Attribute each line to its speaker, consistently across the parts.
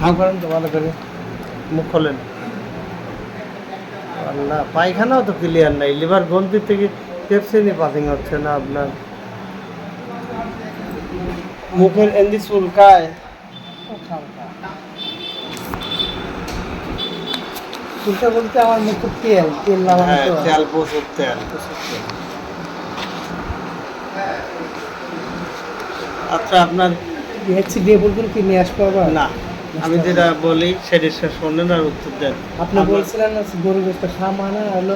Speaker 1: হাঁ করেন তো ভালো করে।
Speaker 2: মুখ খোলেন। না পায়খানাও তো ক্লিয়ার নাই। লিভার থেকে পেপসিনি পাসিং হচ্ছে না আপনার। মুখের এন্দি চুলকায়
Speaker 1: চুলটা বলতে আমার মুখে তেল তেল লাগানো
Speaker 2: হ্যাঁ তেল প্রচুর তেল। আচ্ছা আপনার
Speaker 1: হচ্ছে বলবেন কি নিয়ে আসব আবার?
Speaker 2: না। আমি যেটা বলি সেটা শোনেন আর উত্তর দেন।
Speaker 1: আপনি বলছিলেন গরু গোস্ত খামানা হলো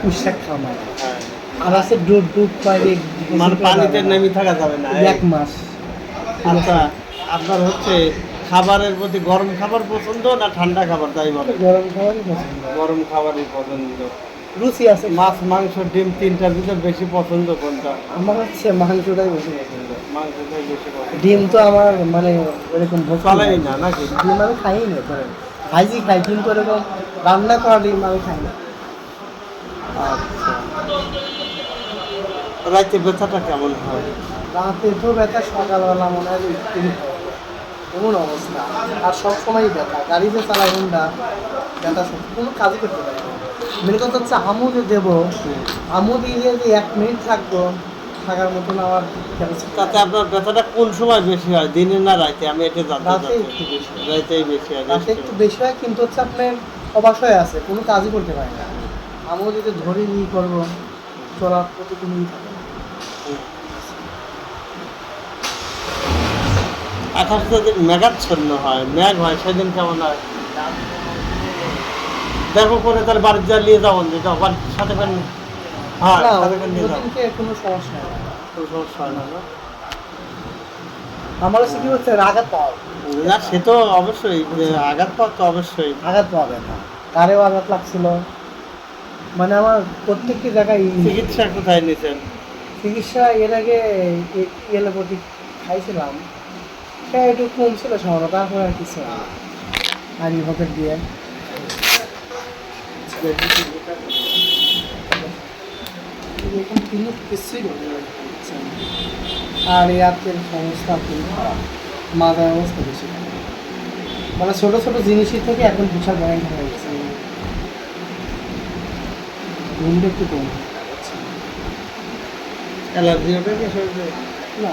Speaker 1: পুষাক খামানা
Speaker 2: হ্যাঁ।
Speaker 1: আর আছে ডুব ডুব পাইলে
Speaker 2: মানে পানিতে নেমে থাকা যাবে না
Speaker 1: এক মাস।
Speaker 2: আচ্ছা আপনার হচ্ছে খাবারের প্রতি গরম খাবার পছন্দ না ঠান্ডা খাবার তাই বলে?
Speaker 1: গরম খাবারই পছন্দ।
Speaker 2: গরম খাবারই পছন্দ।
Speaker 1: রুচি আছে
Speaker 2: মাছ মাংস ডিম তিনটার ভিতর বেশি পছন্দ কোনটা?
Speaker 1: আমার হচ্ছে মাংসটাই বেশি পছন্দ।
Speaker 2: মাংসটাই বেশি পছন্দ।
Speaker 1: ডিম তো আমার মানে এরকম
Speaker 2: চলেই না নাকি?
Speaker 1: ডিম আমি খাই না ধরেন ভাইজি খাই কিন্তু এরকম রান্না করা ডিম আমি খাই না।
Speaker 2: আচ্ছা। রাতে ব্যথাটা কেমন হয়?
Speaker 1: রাতে তো ব্যথা সকালবেলা মনে হয় এমন অবস্থা। আর সবসময় ব্যথা। গাড়ি যে চালাই হুন্ডা ব্যথা সব কোনো কাজই করতে পারি মেন কথা হচ্ছে আমু যে দেবো। আমু দিয়ে যে এক মিনিট থাকব থাকার মতন আমার
Speaker 2: তাতে আপনার ব্যথাটা কোন সময় বেশি হয় দিনে না রাতে আমি এটা জানতে
Speaker 1: রাতে একটু বেশি
Speaker 2: রাতেই বেশি হয়
Speaker 1: রাতে একটু বেশি হয় কিন্তু হচ্ছে আপনার অবাস হয়ে আছে কোনো কাজই করতে পারি না। আমিও যদি ধরে নিয়ে করব চলার প্রতি কোনো থাকে।
Speaker 2: আকাশ যদি মেঘাচ্ছন্ন হয় মেঘ হয় সেদিন কেমন হয়? দেখো করে তাহলে বাড়ির যা নিয়ে যাব যেটা বাড়ির সাথে করে হ্যাঁ সাথে করে নিয়ে যাব
Speaker 1: কোনো সমস্যা নেই।
Speaker 2: কোনো সমস্যা হয় না?
Speaker 1: আমার হচ্ছে কি হচ্ছে আঘাত পাওয়া
Speaker 2: না সে তো অবশ্যই আঘাত পাওয়া তো অবশ্যই।
Speaker 1: আঘাত পাবে না। কারেও আঘাত লাগছিল। মানে আমার প্রত্যেকটি জায়গায়
Speaker 2: চিকিৎসা কোথায় নিয়েছেন?
Speaker 1: চিকিৎসা এর আগে এলোপতি খাইছিলাম। সেটা একটু কম ছিল সামান্য তারপরে আর কিছু না। আর পকেট দিয়ে। এরকম কিন্তু কিছুই বলে না। আর আত্মের সমস্যা খুবই খারাপ অবস্থা বেশি। মানে ছোট ছোট জিনিসই থেকে এখন বিশাল ব্যাংক হয়ে গেছে। ঘুমটা একটু কম
Speaker 2: অ্যালার্জি ওটা কি?
Speaker 1: না